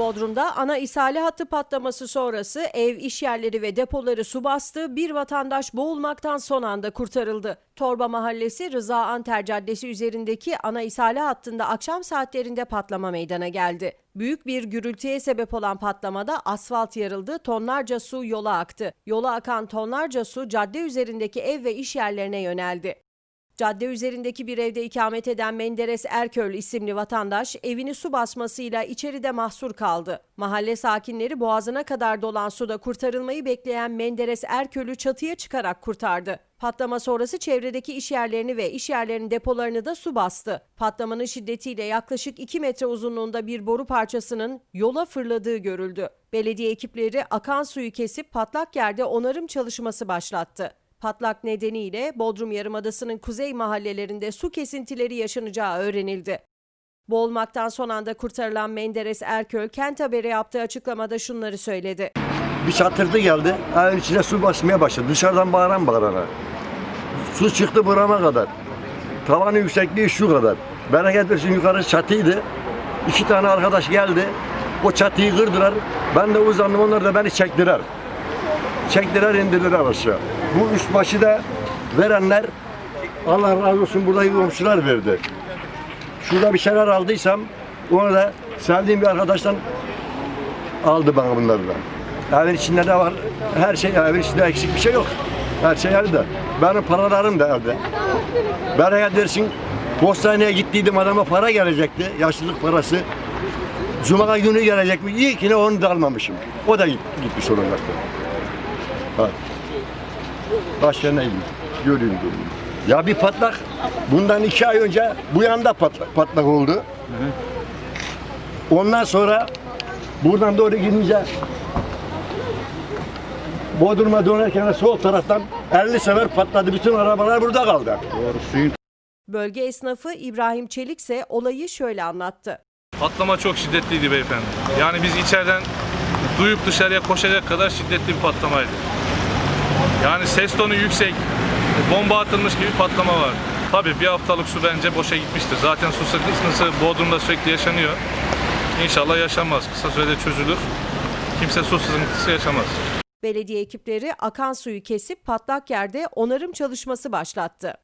Bodrum'da ana ishali hattı patlaması sonrası ev, iş yerleri ve depoları su bastı. Bir vatandaş boğulmaktan son anda kurtarıldı. Torba Mahallesi Rıza Anter Caddesi üzerindeki ana ishali hattında akşam saatlerinde patlama meydana geldi. Büyük bir gürültüye sebep olan patlamada asfalt yarıldı, tonlarca su yola aktı. Yola akan tonlarca su cadde üzerindeki ev ve iş yerlerine yöneldi. Cadde üzerindeki bir evde ikamet eden Menderes Erköl isimli vatandaş evini su basmasıyla içeride mahsur kaldı. Mahalle sakinleri boğazına kadar dolan suda kurtarılmayı bekleyen Menderes Erköl'ü çatıya çıkarak kurtardı. Patlama sonrası çevredeki iş yerlerini ve iş yerlerinin depolarını da su bastı. Patlamanın şiddetiyle yaklaşık 2 metre uzunluğunda bir boru parçasının yola fırladığı görüldü. Belediye ekipleri akan suyu kesip patlak yerde onarım çalışması başlattı. Patlak nedeniyle Bodrum Yarımadası'nın kuzey mahallelerinde su kesintileri yaşanacağı öğrenildi. Boğulmaktan son anda kurtarılan Menderes Erköl, Kent Haber'e yaptığı açıklamada şunları söyledi. Bir çatırtı geldi. Evin içine su basmaya başladı. Dışarıdan bağıran bağırana. Su çıktı burama kadar. Tavanın yüksekliği şu kadar. Bereket versin yukarı çatıydı. İki tane arkadaş geldi. O çatıyı kırdılar. Ben de uzandım. Onlar da beni çektiler. Çektiler indirdiler aşağı. Bu üst başı da verenler Allah razı olsun buradaki komşular verdi. Şurada bir şeyler aldıysam onu da sevdiğim bir arkadaştan aldı bana bunları da. Evin içinde de var. Her şey evin içinde eksik bir şey yok. Her şey elde. Benim paralarım da evde. Bereket dersin postaneye gittiydim adama para gelecekti. Yaşlılık parası. Cuma günü gelecek mi? İyi ki ne onu da almamışım. O da git, gitmiş olacaktı. Başka ne göreyim göreyim. Ya bir patlak bundan iki ay önce bu yanda patlak, patlak oldu. Ondan sonra buradan doğru gidince Bodrum'a dönerken sol taraftan 50 sefer patladı. Bütün arabalar burada kaldı. Bölge esnafı İbrahim Çelik ise olayı şöyle anlattı. Patlama çok şiddetliydi beyefendi. Yani biz içeriden duyup dışarıya koşacak kadar şiddetli bir patlamaydı. Yani ses tonu yüksek, bomba atılmış gibi patlama var. Tabii bir haftalık su bence boşa gitmiştir. Zaten su sıkıntısı Bodrum'da sürekli yaşanıyor. İnşallah yaşanmaz. Kısa sürede çözülür. Kimse su sıkıntısı yaşamaz. Belediye ekipleri akan suyu kesip patlak yerde onarım çalışması başlattı.